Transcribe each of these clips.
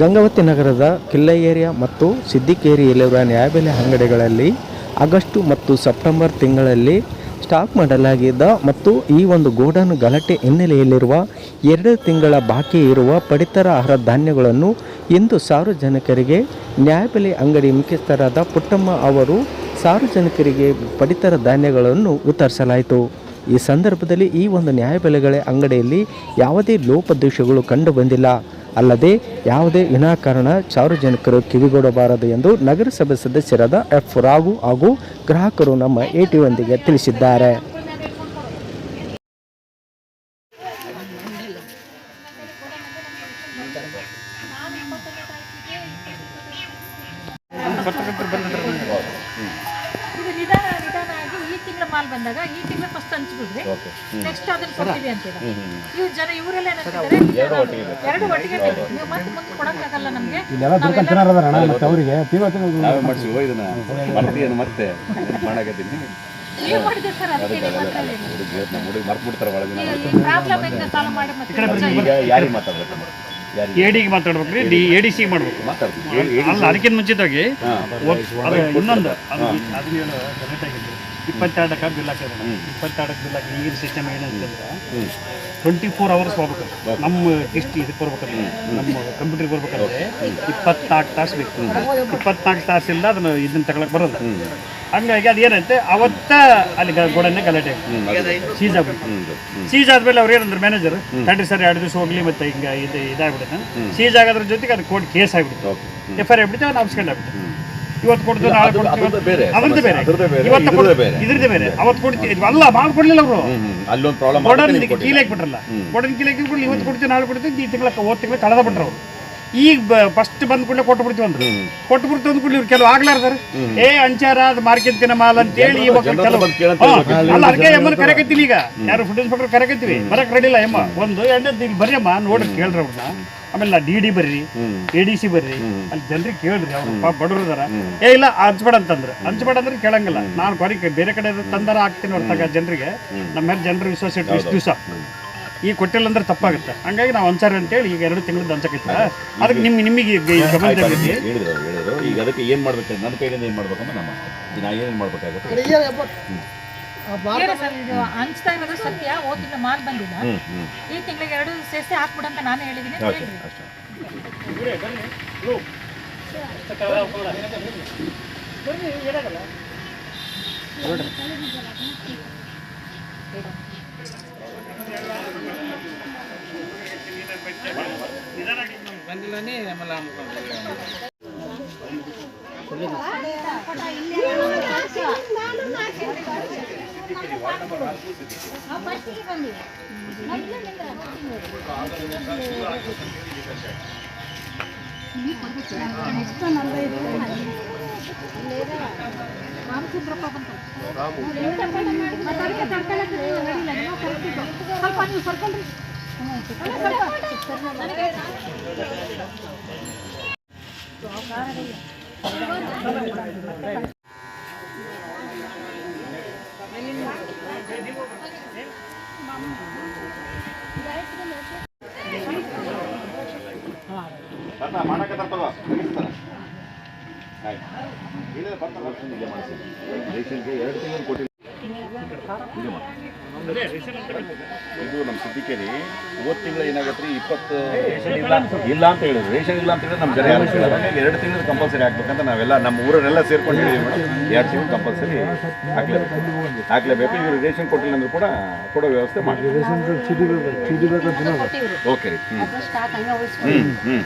ಗಂಗಾವತಿ ನಗರದ ಕಿಲ್ಲೈಯೇರಿಯ ಮತ್ತು ಸಿದ್ದಿಕೇರಿಯಲ್ಲಿರುವ ನ್ಯಾಯಬೆಲೆ ಅಂಗಡಿಗಳಲ್ಲಿ ಆಗಸ್ಟು ಮತ್ತು ಸೆಪ್ಟೆಂಬರ್ ತಿಂಗಳಲ್ಲಿ ಸ್ಟಾಕ್ ಮಾಡಲಾಗಿದ್ದ ಮತ್ತು ಈ ಒಂದು ಗೋಡನ್ ಗಲಾಟೆ ಹಿನ್ನೆಲೆಯಲ್ಲಿರುವ ಎರಡು ತಿಂಗಳ ಬಾಕಿ ಇರುವ ಪಡಿತರ ಆಹಾರ ಧಾನ್ಯಗಳನ್ನು ಇಂದು ಸಾರ್ವಜನಿಕರಿಗೆ ನ್ಯಾಯಬೆಲೆ ಅಂಗಡಿ ಮುಖ್ಯಸ್ಥರಾದ ಪುಟ್ಟಮ್ಮ ಅವರು ಸಾರ್ವಜನಿಕರಿಗೆ ಪಡಿತರ ಧಾನ್ಯಗಳನ್ನು ವಿತರಿಸಲಾಯಿತು. ಈ ಸಂದರ್ಭದಲ್ಲಿ ಈ ಒಂದು ನ್ಯಾಯಬೆಲೆಗಳ ಅಂಗಡಿಯಲ್ಲಿ ಯಾವುದೇ ಲೋಪದೋಷಗಳು ಕಂಡು ಬಂದಿಲ್ಲ ಅಲ್ಲದೆ ಯಾವುದೇ ವಿನಾಕಾರಣ ಸಾರ್ವಜನಿಕರು ಕಿವಿಗೊಡಬಾರದು ಎಂದು ನಗರಸಭೆ ಸದಸ್ಯರಾದ ಎಫ್. ರಾವು ಹಾಗೂ ಗ್ರಾಹಕರು ನಮ್ಮ ಎಟಿಯೊಂದಿಗೆ ಟಿಯೊಂದಿಗೆ ತಿಳಿಸಿದ್ದಾರೆ. ಬಂದಾಗ ಈ ತಿಂಗಳು ಫಸ್ಟ್ ಹಂಚ್ಬಿಡ್ರಿ. ನೆಕ್ಸ್ಟ್ ಅದನ್ನ ಕೊಡ್ತೀವಿ ಅಂತೀರ ಇವ್ ಜನ ಇವರೆಲ್ಲ ಏನಂತಿದ್ದಾರೆ ಎರಡು ಒಟ್ಟಿಗೆ ಬೇಕು ನೀವು ಮತ್ತೆ ಮುಂದೆ ಕೊಡಕ್ಕಾಗಲ್ಲ ನಮ್ಗೆ. ಮತ್ತೆ ಎಡಿಗೆ ಮಾತಾಡ್ಬೇಕ್ರಿ ಡಿ ಎ ಡಿ ಸಿ ಮಾಡ್ಬೇಕು. ಅಲ್ಲ ಅದಕ್ಕಿಂತ ಮುಂಚಿತವಾಗಿ ಇನ್ನೊಂದು ಅದು ಇಪ್ಪತ್ತೆರಡಕ್ಕೆ ಬಿಲ್ ಹಾಕಿದ್ರೆ ಇಪ್ಪತ್ತೆರಡಕ್ಕೆ ಬಿಲ್ ಹಾಕಿ ಈಗಿನ ಸಿಸ್ಟಮ್ ಏನಂತಂದ್ರೆ ಟ್ವೆಂಟಿ ಫೋರ್ ಅವರ್ಸ್ ಹೋಗ್ಬೇಕು ನಮ್ಮ ಡಿಸ್ಟ್ ಇದಕ್ಕೆ ಬರ್ಬೇಕಂದ್ರೆ ನಮ್ಮ ಕಂಪ್ಯೂಟರ್ಗೆ ಬರ್ಬೇಕಂದ್ರೆ ಇಪ್ಪತ್ನಾಲ್ಕು ತಾಸು ಬೇಕು. ಇಪ್ಪತ್ನಾಲ್ಕು ತಾಸಿಂದ ಅದನ್ನು ಇದನ್ನ ತಗೊಳಕ್ ಬರೋದು ಹಂಗಾಗಿ ಅದೇನಂತೆ ಅವತ್ತ ಅಲ್ಲಿ ಗ- ಗೋಡನ್ನೇ ಗಲಾಟೆ ಸೀಸ್ ಆಗ್ಬಿಟ್ಟು ಸೀಸ್ ಆದ್ಮೇಲೆ ಅವ್ರು ಏನಂದ್ರೆ ಮ್ಯಾನೇಜರ್ ತಡ್ರಿ ಸರ್ ಎರಡು ದಿವಸ ಹೋಗ್ಲಿ ಮತ್ತೆ ಹಿಂಗೆ ಇದು ಇದಾಗ್ಬಿಡುತ್ತೆ. ಸೀಸ್ ಆಗೋದ್ರ ಜೊತೆಗೆ ಅದು ಕೋರ್ಟ್ ಕೇಸ್ ಆಗ್ಬಿಡುತ್ತೆ. ಎಫ್ ಐ ಆರ್ ಆಗ್ಬಿಡುತ್ತೆ ನಾವು ಅಪ್ಸ್ಕೊಂಡು ಆಗ್ಬಿಟ್ಟು ಇವತ್ತು ಕೊಡ್ತೇವೆ ನಾಳೆ ಕೊಡ್ತೇವೆ ಬೇರೆ ಅದ್ರದ್ದು ಬೇರೆ. ಇವತ್ತು ಬೇರೆ. ಇದ್ರದ್ದು ಬೇರೆ. ಅವತ್ತು ಕೊಡ್ತೀವಿ ಅಲ್ಲ ಅಲ್ಲ ಮಾಡ್ಕೊಡ್ಲಿಲ್ಲ ಅವರು. ಅಲ್ಲೊಂದು ಪ್ರಾಬ್ಲಮ್ ಗೋಡನ್ ಕೀಲ್ ಹಾಕ್ಬಿಟ್ರಲ್ಲ ಗೋಡನ್ ಕೀಲ್ ಹಾಕಿಬಿಟ್ಟು ಇವತ್ತು ಕೊಡ್ತೀವಿ ನಾಳೆ ಕೊಡ್ತೀವಿ ಈ ತಿಂಗಳ ಹೋದ ತಿಂಗಳ ಕಳೆದ ಬಿಟ್ರು ಅವ್ರು. ಈಗ ಫಸ್ಟ್ ಬಂದ ಕೂಡಲೇ ಕೊಟ್ಟು ಬಿಡ್ತೀವಿ ಅಂದ್ರೆ ಕೊಟ್ಟು ಬಿಡ್ತೀವಿ ಅಂದ ಕೂಡಲೇ ಇವ್ರು ಕೆಲವು ಆಗ್ಲಾರ್ದಾರೆ. ಏ ಅಂಚಾರ ಅದು ಮಾರ್ಕೆಂತಿನ ಮಾಲ್ ಅಂತ ಹೇಳಿ ಕೆಲವು ಅಲ್ಲ ಅದಕ್ಕೆ ಎಮ್ಮನ ಕರೆಕತ್ತೀನಿ ಈಗ. ಯಾರು ಫುಡ್ ಇನ್ಸ್ಪೆಕ್ಟರ್ ಕರೆಕತ್ತೀವಿ ಬರಕ್ ರೆಡಿ ಇಲ್ಲ ಎಮ್ಮ ಒಂದು ಎರಡನೇದು ಇಲ್ಲಿ ಬರ್ರಿ ಅಮ್ಮ ನೋಡ್ರಿ ಕೇಳ್ರಿ ಅವ್ರನ್ನ. ಆಮೇಲೆ ಡಿ ಡಿ ಬರ್ರಿ ಎ ಡಿ ಸಿ ಬರ್ರಿ. ಅಲ್ಲಿ ಜನರಿಗೆ ಕೇಳ್ರಿ ಅವ್ರು. ಪಾಪ ಬಡವ್ರು ಅದಾರ ಏ ಇಲ್ಲ ಹಂಚ್ಬೇಡ ಅಂತಂದ್ರೆ. ಹಂಚ್ಬೇಡ ಅಂದ್ರೆ ಕೇಳಂಗಿಲ್ಲ. ನಾನು ಕೊರಿಕೆ ಬೇರೆ ಕಡೆ ತಂದಾರ ಹಾಕ್ತೀನಿ ಹೊರತಾಗ ಜನರಿಗೆ. ನಮ್ಮ ಮೇಲೆ ಜನರು ವಿಶ್ವಾಸ ಇಟ್ಟು ಇಷ್ಟು ದಿವಸ. ಈಗ ಕೊಟ್ಟಿಲ್ಲ ಅಂದ್ರೆ ತಪ್ಪಾಗುತ್ತೆ. ಹಂಗಾಗಿ ನಾವು ಹಂಚಾರ ಅಂತೇಳಿ ಈಗ ಎರಡು ತಿಂಗಳಿಂದ ಹಂಚಕೈತಿಲ್ಲ ಅದಕ್ಕೆ ನಿಮ್ಗೆ ನಿಮಗೆ ಗಮನದಲ್ಲಿ ಹೇಳಿದ್ರು ಹೇಳಿದ್ರು. ಈಗ ಅದಕ್ಕೆ ಏನ್ ಮಾಡ್ಬೇಕು? ನನ್ನ ಕೈಯಿಂದ ಏನ್ ಮಾಡ್ಬೇಕಂದ್ರೆ ನಮ್ಮ ನಾ ಏನೇನು ಮಾಡ್ಬೇಕಾಗುತ್ತೆ? ಏನು ಸರ್ ಇದು. ಹಂಚ್ತಾ ಇರೋದು ಸತ್ಯ ಹೋಗಿಲ್ಲ ಮಾಲ್ ಬಂದಿಲ್ಲ. ಈ ತಿಂಗಳಿಗೆ ಎರಡು ಸೇರಿಸಿ ಹಾಕ್ಬಿಡಂತ ನಾನು ಹೇಳಿದ್ದೀನಿ ಹೇಳ್ರಿ ಅಷ್ಟೇ ರಾಮಚಂದ್ರಪ್ಪ ಬಂತು ಸ್ವಲ್ಪ ನೀವು ಸರ್ಕೊಳ್ರಿ ಬರ್ತಾ ಮಾಡಕತ್ತಾರ ತಗೋ ತೆಗಿಸ್ತಾರ ಆಯ್ತು ಇಲ್ಲ ಬರ್ತಾರ ಬರ್ತಾನೆ ಇಲ್ಲೇ ಮಾಡಿಸಿ ರೇಷನ್ಗೆ ಎರಡು ತಿಂಗಳು ಕೊಟ್ಟಿಲ್ಲ ಇದು ನಮ್ಮ ಸಿದ್ದಿಕೇರಿ. ಇವತ್ತು ತಿಂಗಳು ಏನಾಗತ್ತೆ ರೀ ಇಪ್ಪತ್ತು ರೇಷನ್ ಇಲ್ಲ? ಇಲ್ಲ ಅಂತ ಹೇಳಿದ್ರು. ರೇಷನ್ ಇಲ್ಲ ಅಂತ ಹೇಳಿದ್ರೆ ನಮ್ಮ ಜನ ಯಾರು ಕೇಳಲ್ಲ ಎರಡು ತಿಂಗಳು ಕಂಪಲ್ಸರಿ ಹಾಕ್ಬೇಕಂತ ನಾವೆಲ್ಲ ನಮ್ಮ ಊರನ್ನೆಲ್ಲ ಸೇರ್ಕೊಂಡು ಹೇಳಿದ್ವಿ ಮೇಡಮ್. ಎರಡು ತಿಂಗಳು ಕಂಪಲ್ಸರಿ ಹಾಕ್ಲೇಬೇಕು ಹಾಕ್ಲೇಬೇಕು ಇವರು ರೇಷನ್ ಕೊಟ್ಟಿಲ್ಲ ಅಂದ್ರೂ ಕೂಡ ಕೊಡೋ ವ್ಯವಸ್ಥೆ ಮಾಡಿ. ಓಕೆ ರೀ. ಹ್ಞೂ ಹ್ಞೂ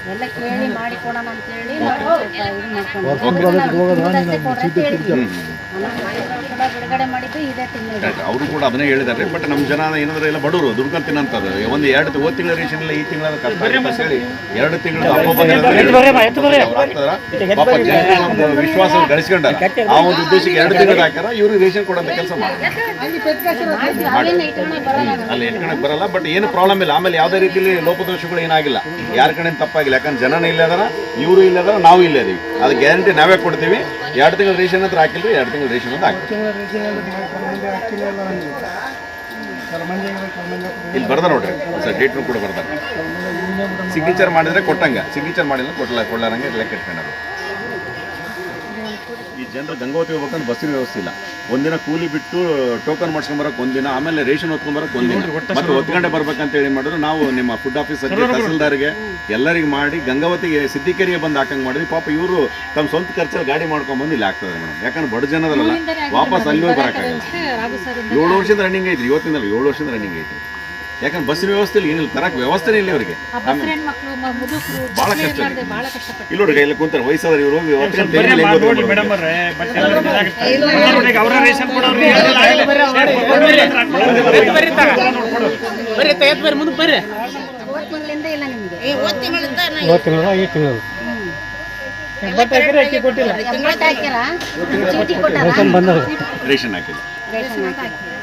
ಹ್ಞೂ ಕೂಡ ಮಾಡಿದ್ದು ಅವರು ಕೂಡ ಅದನ್ನೇ ಹೇಳಿದ್ದಾರೆ. ಬಟ್ ನಮ್ಮ ಜನ ಏನಂದ್ರೆ ಎಲ್ಲ ಬಡವರು ದುಡ್ಕೊಂಡು ತಿನ್ನಂತಾರೆ ಒಂದು ಎರಡು ಒಂದು ತಿಂಗಳ ರೇಷನ್ ಇಲ್ಲ ಈ ತಿಂಗಳ ಕಷ್ಟ ಅಂತ ಹೇಳಿ ಎರಡು ತಿಂಗಳ ವಿಶ್ವಾಸ ಗಳಿಸ್ಕೊಂಡಾರ. ಆ ಒಂದು ಉದ್ದೇಶಕ್ಕೆ ಎರಡು ತಿಂಗಳು ಹಾಕ್ಯಾರ ಇವ್ರಿಗೆ ರೇಷನ್ ಕೊಡೋಂಥ ಕೆಲಸ ಮಾಡ್ತಾರೆ ಅಲ್ಲಿ ಎಟ್ಕಣಕ್ ಬರಲ್ಲ ಬಟ್ ಏನು ಪ್ರಾಬ್ಲಮ್ ಇಲ್ಲ. ಆಮೇಲೆ ಯಾವುದೇ ರೀತಿಯಲ್ಲಿ ಲೋಪದೋಷಗಳು ಏನಾಗಿಲ್ಲ. ಯಾರ ಕಡೆ ತಪ್ಪಾಗಿಲ್ಲ. ಯಾಕಂದ್ರೆ ಜನನೇ ಇಲ್ಲದಾರ ಇವರು ಇಲ್ಲ ಅದಾರ ನಾವು ಇಲ್ಲ ಅದೀವಿ ಅದು ಗ್ಯಾರಂಟಿ ನಾವೇ ಕೊಡ್ತೀವಿ. ಎರಡು ತಿಂಗಳು ರೇಷನ್ ಹತ್ರ ಹಾಕಿಲ್ರಿ ಎರಡು ತಿಂಗಳ ರೇಷನ್ ಅಂತ ಹಾಕಿ ಇಲ್ಲಿ ಬರ್ದ ನೋಡ್ರಿ ಸರ್ ಡೇಟ್ನು ಕೂಡ ಬರ್ದ. ಸಿಗ್ನೇಚರ್ ಮಾಡಿದ್ರೆ ಕೊಟ್ಟಂಗೆ ಸಿಗ್ನೇಚರ್ ಮಾಡಿಲ್ಲ ಕೊಟ್ಟಲ್ಲ ಕೊಡ್ಲಾರಂಗೆ ಲೆಕ್ಕ ಇಟ್ಕೊಂಡಾರೆ ಈ ಜನರು ಗಂಗಾವತಿ ಹೋಗ್ಬೇಕಂದ್ರೆ ಬಸ್ಸಿನ ವ್ಯವಸ್ಥೆ ಇಲ್ಲ. ಒಂದಿನ ಕೂಲಿ ಬಿಟ್ಟು ಟೋಕನ್ ಮಾಡ್ಸ್ಕೊಂಬರಕ್ಕೆ ಒಂದಿನ ಆಮೇಲೆ ರೇಷನ್ ಹೊತ್ಕೊಂಬರಕ್ಕೆ ಒಂದಿನ. ಮತ್ತೆ ಹೊತ್ಕೊಂಡೆ ಬರ್ಬೇಕಂತ ಹೇಳಿ ಮಾಡಿದ್ರು ನಾವು ನಿಮ್ಮ ಫುಡ್ ಆಫೀಸರ್ಗೆ ತಹಸೀಲ್ದಾರ್ಗೆ ಎಲ್ಲರಿಗೆ ಮಾಡಿ ಗಂಗಾವತಿಗೆ ಸಿದ್ದಿಕೆರೆಗೆ ಬಂದು ಹಾಕಂಗ್ ಮಾಡಿದ್ವಿ. ಪಾಪ ಇವರು ತಮ್ಮ ಸ್ವಂತ ಖರ್ಚಲ್ಲಿ ಗಾಡಿ ಮಾಡ್ಕೊಂಡ್ಬಂದು ಇಲ್ಲಿ ಆಗ್ತದೆ ಮೇಡಮ್. ಯಾಕಂದ್ರೆ ಬಡ ಜನದಲ್ಲ ವಾಪಸ್ ಅಲ್ಲಿ ಹೋಗಿ ಬರೋಕೆ ಬರೋಕ್ಕಾಗಲ್ಲ ಏಳು ವರ್ಷದಿಂದ ರನ್ನಿಂಗ್ ಐತ್ರಿ ಇವತ್ತಿಂದಲ್ಲ ಏಳು ವರ್ಷದಿಂದ ರನ್ನಿಂಗ್ ಐತಿ ಯಾಕಂದ್ರೆ ಬಸ್ಸಿನ ವ್ಯವಸ್ಥೆ ಇಲ್ಲ ಏನಿಲ್ಲ ತರಕ್ಕೆ ವ್ಯವಸ್ಥೆನೇ ಇಲ್ಲ ಅವರಿಗೆ ಭಾಳ ಕಷ್ಟ ಇಲ್ಲ ನೋಡ್ರಿ ಇಲ್ಲಿ ಕುಂತಾರೆ ವಯಸ್ಸಾದ್ರೆ ಇವರು ರೇಷನ್ ಕೊಡೋರು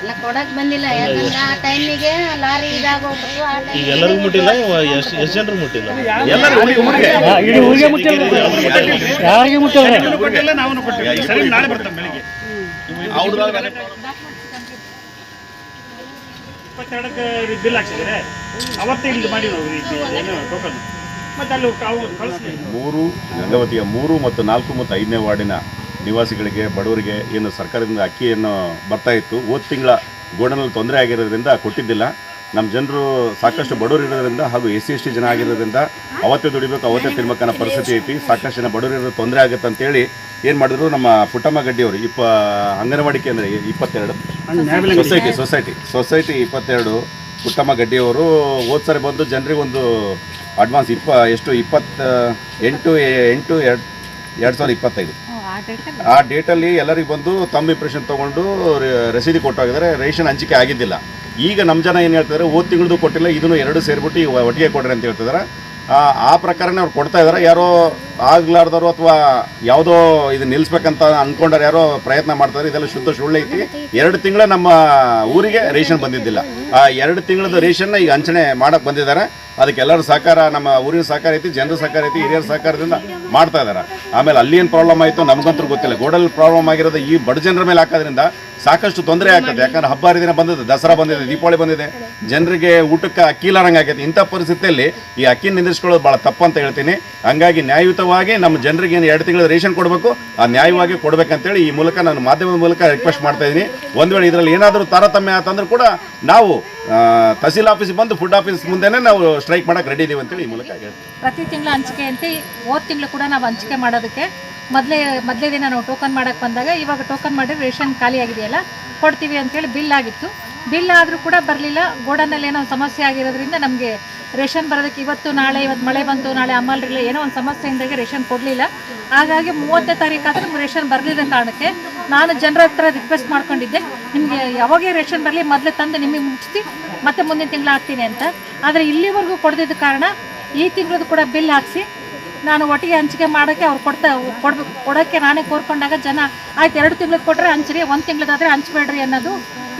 ಇಲ್ಲ ಕೊಡಕ್ ಬಂದಿಲ್ಲ. ಯಾಕಂದ್ರೆ ಆ ಟೈಮಿಗೆ ಲಾರಿ ಇದಾಗೋಗ್ಬಿಟ್ಟು ಆ ಟೈಮ್ ಎಲ್ಲರಿಗೂ ಮುಟ್ಟಿಲ್ಲ? ಎಷ್ಟು ಎಷ್ಟು ಜನರು ಮುಟ್ಟಿಲ್ಲ? ಎಲ್ಲರೂ ಊರಿಗೆ ಊರಿಗೆ ಇಡೀ ಊರಿಗೆ ಮುಟ್ಟಿಲ್ಲ? ಯಾರಿಗೆ ಮುಟ್ಟಿಲ್ಲ? ಕೊಟ್ಟಿಲ್ಲ ನಾವು ಕೊಟ್ಟಿಲ್ಲ. ಸರಿ ನಾಳೆ ಬರ್ತಾನೆ ಬೆಳಿಗ್ಗೆ. ಅವ್ರದಾಗ ಇಪ್ಪತ್ತೆರಡಕ್ಕೆ ಬಿಲ್ ಹಾಕ್ಸಿದ್ರೆ ಅವತ್ತೇ ಇಲ್ಲಿ ಮಾಡಿ ನಾವು ಏನು ಟೋಕನ್ ಮತ್ತೆ ಅಲ್ಲಿ ಅವು ಕಳಿಸ್ಲಿ ಮೂರು ಗಂಗಾವತಿಯ ಮೂರು ಮತ್ತು ನಾಲ್ಕು ಮತ್ತು ಐದನೇ ವಾರ್ಡಿನ ನಿವಾಸಿಗಳಿಗೆ, ಬಡವರಿಗೆ ಏನು ಸರ್ಕಾರದಿಂದ ಅಕ್ಕಿಯನ್ನು ಬರ್ತಾ ಇತ್ತು. ಹೋದ ತಿಂಗಳ ಗೋಡನಲ್ಲಿ ತೊಂದರೆ ಆಗಿರೋದ್ರಿಂದ ಕೊಟ್ಟಿದ್ದಿಲ್ಲ. ನಮ್ಮ ಜನರು ಸಾಕಷ್ಟು ಬಡವರು ಇರೋದ್ರಿಂದ ಹಾಗೂ ಎಸ್ ಸಿ ಎಸ್ ಟಿ ಜನ ಆಗಿರೋದ್ರಿಂದ ಅವತ್ತೇ ದುಡಿಬೇಕು, ಅವತ್ತೇ ತಿನ್ಬೇಕು ಅನ್ನೋ ಪರಿಸ್ಥಿತಿ ಐತಿ. ಸಾಕಷ್ಟು ಜನ ಬಡವರು ಇರೋದು ತೊಂದರೆ ಆಗುತ್ತೆ ಅಂತೇಳಿ ಏನು ಮಾಡಿದ್ರು ನಮ್ಮ ಪುಟ್ಟಮ್ಮ ಗಡ್ಡಿಯವರು ಇಪ್ಪ ಅಂಗನವಾಡಿ ಕೇಂದ್ರ ಇಪ್ಪತ್ತೆರಡು. ಸೊಸೈಟಿ ಸೊಸೈಟಿ ಸೊಸೈಟಿ ಇಪ್ಪತ್ತೆರಡು ಪುಟ್ಟಮ್ಮ ಗಡ್ಡಿಯವರು ಹೋದ ಸರಿ ಬಂದು ಜನರಿಗೆ ಒಂದು ಅಡ್ವಾನ್ಸ್ ಇಪ್ಪ, ಎಷ್ಟು, ಇಪ್ಪತ್ತ, ಎಂಟು ಎಂಟು, ಎರಡು ಎರಡು ಸಾವಿರದ ಇಪ್ಪತ್ತೈದು. ಆ ಡೇಟಲ್ಲಿ ಎಲ್ಲರಿಗೆ ಬಂದು ತಮ್ಮ ಇಂಪ್ರೆಷನ್ ತೊಗೊಂಡು ರಸೀದಿ ಕೊಟ್ಟೋಗಿದ್ದಾರೆ ರೇಷನ್ ಹಂಚಿಕೆ ಆಗಿದ್ದಿಲ್ಲ. ಈಗ ನಮ್ಮ ಜನ ಏನು ಹೇಳ್ತಿದ್ದಾರೆ ಓದ್ ತಿಂಗಳದು ಕೊಟ್ಟಿಲ್ಲ, ಇದನ್ನು ಎರಡು ಸೇರಿಬಿಟ್ಟು ಒಟ್ಟಿಗೆ ಕೊಡ್ರಿ ಅಂತ ಹೇಳ್ತಿದ್ದಾರೆ ಆ ಪ್ರಕಾರನೇ ಅವ್ರು ಕೊಡ್ತಾ ಇದ್ದಾರೆ ಯಾರೋ ಆಗ್ಲಾರ್ದವರು ಅಥವಾ ಯಾವುದೋ ಇದು ನಿಲ್ಲಿಸ್ಬೇಕಂತ ಅನ್ಕೊಂಡಾರೆ ಯಾರೋ ಪ್ರಯತ್ನ ಮಾಡ್ತಾರೆ ಇದೆಲ್ಲ ಶುದ್ಧ ಸುಳ್ಳು ಐತಿ. ಎರಡು ತಿಂಗಳ ನಮ್ಮ ಊರಿಗೆ ರೇಷನ್ ಬಂದಿದ್ದಿಲ್ಲ. ಆ ಎರಡು ತಿಂಗಳದ ರೇಷನ್ನ ಈಗ ಹಂಚಣೆ ಮಾಡಕ್ಕೆ ಬಂದಿದ್ದಾರೆ. ಅದಕ್ಕೆ ಎಲ್ಲರ ಸಹಕಾರ, ನಮ್ಮ ಊರಿನ ಸಹಕಾರ ಐತಿ, ಜನರ ಸಹಕಾರ ಐತಿ, ಹಿರಿಯರ ಸಹಕಾರದಿಂದ ಮಾಡ್ತಾ ಇದ್ದಾರೆ ಆಮೇಲೆ ಅಲ್ಲಿ ಏನು ಪ್ರಾಬ್ಲಮ್ ಆಯಿತು ನಮಗಂತೂ ಗೊತ್ತಿಲ್ಲ. ಗೋಡಲ್ ಪ್ರಾಬ್ಲಮ್ ಆಗಿರೋದು ಈ ಬಡ ಜನರ ಮೇಲೆ ಹಾಕೋದ್ರಿಂದ ಸಾಕಷ್ಟು ತೊಂದರೆ ಆಗ್ತದೆ. ಯಾಕಂದ್ರೆ ಹಬ್ಬ ಹರಿದಿನ ಬಂದಿದೆ ದಸರಾ ಬಂದಿದೆ, ದೀಪಾವಳಿ ಬಂದಿದೆ. ಜನರಿಗೆ ಊಟಕ್ಕೆ ಅಕ್ಕಿ ಇಲ್ಲಾರಂಗೆ ಆಗೈತೆ. ಇಂಥ ಪರಿಸ್ಥಿತಿಯಲ್ಲಿ ಈ ಅಕ್ಕಿ ನಿಂದಿಸ್ಕೊಳ್ಳೋದು ಭಾಳ ತಪ್ಪು ಅಂತ ಹೇಳ್ತೀನಿ. ಹಂಗಾಗಿ ನ್ಯಾಯಯುತವಾಗಿ ನಮ್ಮ ಜನರಿಗೆ ಏನು ಎರಡು ತಿಂಗಳ ರೇಷನ್ ಕೊಡಬೇಕು, ಆ ನ್ಯಾಯವಾಗಿ ಕೊಡಬೇಕಂತೇಳಿ ಈ ಮೂಲಕ ನಾನು ಮಾಧ್ಯಮದ ಮೂಲಕ ರಿಕ್ವೆಸ್ಟ್ ಮಾಡ್ತಾ ಇದ್ದೀನಿ. ಒಂದು ವೇಳೆ ಇದರಲ್ಲಿ ಏನಾದರೂ ತಾರತಮ್ಯ ಆತಂದ್ರೂ ಕೂಡ ನಾವು ತಹಸೀಲ್ ಆಫೀಸ್ ಬಂದು ಫುಡ್ ಆಫೀಸ್ ಮುಂದೆನೇ ನಾವು ಸ್ಟ್ರೈಕ್ ಮಾಡಕ್ಕೆ ರೆಡಿ ಇದೀವಿ ಅಂತೇಳಿ ಈ ಮೂಲಕ ಹೇಳ್ತೀವಿ. ಪ್ರತಿ ತಿಂಗಳು ಹಂಚಿಕೆ ಅಂತ ಹೋದ ತಿಂಗಳು ಕೂಡ ನಾವು ಹಂಚಿಕೆ ಮಾಡೋದಕ್ಕೆ ಮೊದಲೇ ಮೊದಲೇ ದಿನ ನಾವು ಟೋಕನ್ ಮಾಡಕ್ಕೆ ಬಂದಾಗ ಇವಾಗ ಟೋಕನ್ ಮಾಡಿ ರೇಷನ್ ಖಾಲಿ ಆಗಿದೆಯಲ್ಲ ಕೊಡ್ತೀವಿ ಅಂತೇಳಿ ಬಿಲ್ ಆಗಿತ್ತು. ಬಿಲ್ ಆದರೂ ಕೂಡ ಬರಲಿಲ್ಲ. ಗೋಡನಲ್ಲಿ ಏನೋ ಒಂದು ಸಮಸ್ಯೆ ಆಗಿರೋದ್ರಿಂದ ನಮಗೆ ರೇಷನ್ ಬರೋದಕ್ಕೆ ಇವತ್ತು, ನಾಳೆ, ಇವತ್ತು ಮಳೆ ಬಂತು, ನಾಳೆ ಅಮಲ್ರಿಲ್ಲ ಏನೋ ಒಂದು ಸಮಸ್ಯೆಯಿಂದಾಗಿ ರೇಷನ್ ಕೊಡಲಿಲ್ಲ. ಹಾಗಾಗಿ ಮೂವತ್ತನೇ ತಾರೀಕು ಆದರೆ ನಮ್ಗೆ ರೇಷನ್ ಬರಲಿಲ್ಲ ಕಾರಣಕ್ಕೆ ನಾನು ಜನರ ಹತ್ರ ರಿಕ್ವೆಸ್ಟ್ ಮಾಡ್ಕೊಂಡಿದ್ದೆ. ನಿಮಗೆ ಯಾವಾಗೇ ರೇಷನ್ ಬರಲಿ ಮೊದಲೇ ತಂದು ನಿಮಗೆ ಮುಗಿಸ್ತಿ ಮತ್ತೆ ಮುಂದಿನ ತಿಂಗಳು ಹಾಕ್ತೀನಿ ಅಂತ. ಆದರೆ ಇಲ್ಲಿವರೆಗೂ ಕೊಡದಿದ್ದ ಕಾರಣ ಈ ತಿಂಗಳದ್ದು ಕೂಡ ಬಿಲ್ ಹಾಕ್ಸಿ ನಾನು ಒಟ್ಟಿಗೆ ಹಂಚಿಕೆ ಮಾಡೋಕ್ಕೆ ಅವ್ರು ಕೊಡ್ತಾ ಕೊಡ್ಬೇಕು ಕೊಡೋಕ್ಕೆ ನಾನೇ ಕೋರ್ಕೊಂಡಾಗ ಜನ ಆಯ್ತು ಎರಡು ತಿಂಗ್ಳಿಗೆ ಕೊಟ್ಟರೆ ಹಂಚ್ರಿ ಒಂದು ತಿಂಗಳದಾದರೆ ಹಂಚ್ಬೇಡ್ರಿ ಅನ್ನೋದು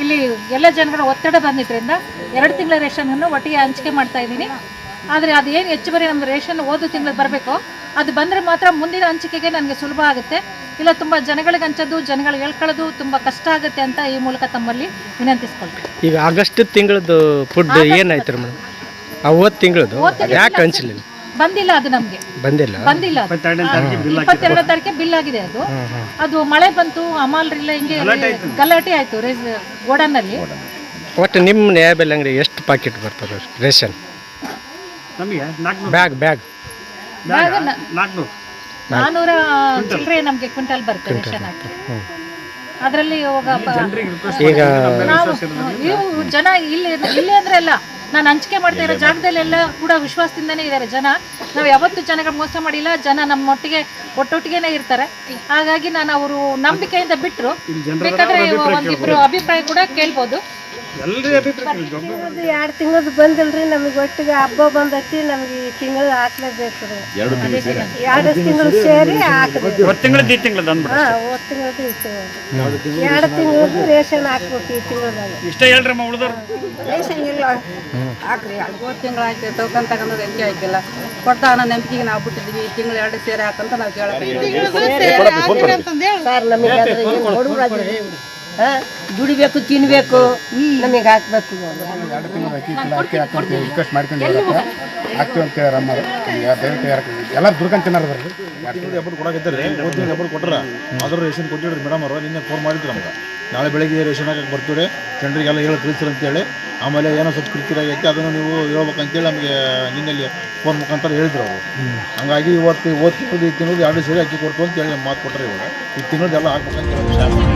ಇಲ್ಲಿ ಎಲ್ಲ ಜನಗಳ ಒತ್ತಡ ಬಂದಿದ್ದರಿಂದ ಎರಡು ತಿಂಗಳ ರೇಷನನ್ನು ಒಟ್ಟಿಗೆ ಹಂಚಿಕೆ ಮಾಡ್ತಾ ಇದ್ದೀನಿ. ಆದರೆ ಅದೇನು ಹೆಚ್ಚುವರಿ ನಮ್ಮ ರೇಷನ್ ಓದು ತಿಂಗಳು ಬರಬೇಕು ಅದು ಬಂದರೆ ಮಾತ್ರ ಮುಂದಿನ ಹಂಚಿಕೆಗೆ ನನಗೆ ಸುಲಭ ಆಗುತ್ತೆ. ಇಲ್ಲ ತುಂಬ ಜನಗಳಿಗೆ ಹಂಚೋದು ಜನಗಳಿಗೆ ಹೇಳ್ಕೊಳ್ಳೋದು ತುಂಬ ಕಷ್ಟ ಆಗುತ್ತೆ ಅಂತ ಈ ಮೂಲಕ ತಮ್ಮಲ್ಲಿ ವಿನಂತಿಸ್ಕೊಳ್ತೀನಿ. ಈಗ ಆಗಸ್ಟ್ ತಿಂಗಳದ್ದು ಫುಡ್ ಏನಾಯ್ತು ಮೇಡಮ್ ಅವತ್ತು ತಿಂಗಳದ್ದು? ಯಾಕೆ ಹಂಚಲಿಲ್ಲ? ಬಂದಿಲ್ಲ ಅದು ನಮಗೆ. ಬಂದಿಲ್ಲ? ಬಂದಿಲ್ಲ ಅದು. ಇಪ್ಪತ್ತೆರಡನೇ ತಾರೀಕಿಗೆ ಬಿಲ್ ತಾರೀಕೆ ಬಿಲ್ ಆಗಿದೆ ಅದು. ಅದು ಮಳೆ ಬಂತು ಅಮಾಲ್ರಿಲ್ಲ ಹಿಂಗೆ ಗಲಾಟೆ ಆಯ್ತು. ರೇಸ್ ಗೋಡನ್ನಲ್ಲಿ ಒಟ್ಟು ನಿಮ್ಮ ನ್ಯಾಯಬೆಲೆ ಅಂಗಡಿ ಎಷ್ಟು ಪ್ಯಾಕೆಟ್ ಬರ್ತದೆ ರೇಷನ್? ನಮಗೆ ಬ್ಯಾಗ್ ಬ್ಯಾಗ್. ನಾಲ್ಕುನೂರು. ನಾನೂರ ಚಿಲ್ಲರೆ ನಮಗೆ ಕ್ವಿಂಟಲ್ ಬರುತ್ತೆ ರೇಷನ್ ಹಾಕಿ. ಅದರಲ್ಲಿ ಇವಾಗ ಬ- ಈಗ ನಾವು ಇವು ಜನ ಇಲ್ಲಿ ಇಲ್ಲಿ ಅಂದ್ರೆ ಅಲ್ಲ. ನಾನು ಹಂಚಿಕೆ ಮಾಡ್ತಾ ಇರೋ ಜಾಗದಲ್ಲೆಲ್ಲ ಕೂಡ ವಿಶ್ವಾಸದಿಂದನೇ ಇದ್ದಾರೆ ಜನ. ನಾವು ಯಾವತ್ತೂ ಜನಗಳ ಮೋಸ ಮಾಡಿಲ್ಲ ಜನ ನಮ್ಮೊಟ್ಟಿಗೆ ಒಟ್ಟೊಟ್ಟಿಗೆನೇ ಇರ್ತಾರೆ. ಹಾಗಾಗಿ ನಾನು ಅವರು ನಂಬಿಕೆಯಿಂದ ಬಿಟ್ಟರು ಬೇಕಾದ್ರೆ ಒಂದಿಬ್ಬರು ಅಭಿಪ್ರಾಯ ಕೂಡ ಕೇಳ್ಬೋದು. ಎರಡು ತಿಂಗಳದ್ದು ಬಂದಿಲ್ರಿ ನಮಗೆ ಒಟ್ಟಿಗೆ ಹಬ್ಬ ಬಂದೈತಿ ನಮಗೆ ಈ ತಿಂಗಳು ಹಾಕ್ಲೇಬೇಕು ರೀ ಎರಡು ತಿಂಗಳು ಸೇರಿ? ಎರಡು ತಿಂಗಳು ಸೇರಿ ಹಾಕ್ಬೇಕು. ತಿಂಗಳದ್ದು ಈ ತಿಂಗಳದ್ದು ಅಂದ್ಬಿಟ್ಟು ಹಾಂ ಹೋದ ತಿಂಗಳದ್ದು ಈ ತಿಂಗಳು. ಎರಡು ತಿಂಗಳದ್ದು ರೇಷನ್ ಹಾಕ್ಬೇಕು ಈ ತಿಂಗಳದಾಗ. ಇಷ್ಟ ಹೇಳ್ರಮ್ಮ ಉಳಿದವ್ರು. ರೇಷನ್ ಇಲ್ಲ. ಹಾಕ್ರಿ ಹೋದ ತಿಂಗಳು ಆಯ್ತು ಟೋಕನ್ ತಗೊಂಡು ಹೆಚ್ಚು ಹಾಕಿಲ್ಲ. ಕೊಡ್ತಾ ಅನ್ನೋ ನಂಬಿಕೆಗೆ ನಾವು ಬಿಟ್ಟಿದ್ವಿ ಈ ತಿಂಗಳು ಎರಡು ಸೇರಿ ಹಾಕಂತ ನಾವು ಕೇಳಕ್ಕೆ ಸರ್ ನಮಗೆ ದುಡಿಬೇಕು ತಿನ್ಬೇಕು. ನಮಗೆ ಹಾಕ್ಬೇಕು. ಎರಡು ತಿಂಗಳು ಅಕ್ಕಿ ಕಿಲೋ ಅಕ್ಕಿ ಹಾಕೊಂತ ರಿಕ್ವೆಸ್ಟ್ ಮಾಡ್ಕೊಂಡು ಹಾಕ್ತೀವಿ ಅಂತ ಹೇಳಿ ಅಮ್ಮ ದಯವಿಟ್ಟು ಯಾರು ಎಲ್ಲ ದುಡ್ಕೊಂಡು ತಿನ್ನಾರ ಬರ್ರಿ ತಿಂಗಳು ಎಬ್ಬರು ಕೊಡಾಕತ್ತಾರೆ ಮೂವತ್ತು ತಿಂಗಳು ಎಬ್ಬರು ಕೊಟ್ರ. ಆದರೂ ರೇಷನ್ ಕೊಟ್ಟಿಡ್ರಿ ಮೇಡಮ್ ಅವರು. ನಿನ್ನೆ ಫೋನ್ ಮಾಡಿದ್ರು ನಮ್ಗೆ. ನಾಳೆ ಬೆಳಗ್ಗೆ ರೇಷನ್ ಹಾಕಕ್ ಬರ್ತೀವಿ ಜನರಿಗೆಲ್ಲ ಹೇಳಿ ತಿಳಿಸ್ರಿ ಅಂತೇಳಿ ಆಮೇಲೆ ಏನೋ ಸ್ವಲ್ಪ ಕಿರಿಕಿರಿ ಆಗೈತೆ ಅದನ್ನು ನೀವು ಹೇಳ್ಬೇಕಂತೇಳಿ ನಮಗೆ ನಿನ್ನೆಲ್ಲಿ ಫೋನ್ ಮುಖಾಂತರ ಹೇಳಿದ್ರು ಅವರು. ಹಂಗಾಗಿ ಇವತ್ತು ಇವತ್ತು ತಿಂಗಳು ಈ ತಿಂಗಳು ಎರಡು ಸೇರಿ ಅಕ್ಕಿ ಕೊಡ್ತು ಅಂತೇಳಿ ಮಾತು ಕೊಟ್ಟರೆ ಇವಾಗ ಈ ಎಲ್ಲ ಹಾಕ್ಬೇಕಂತ ಹೇಳಿ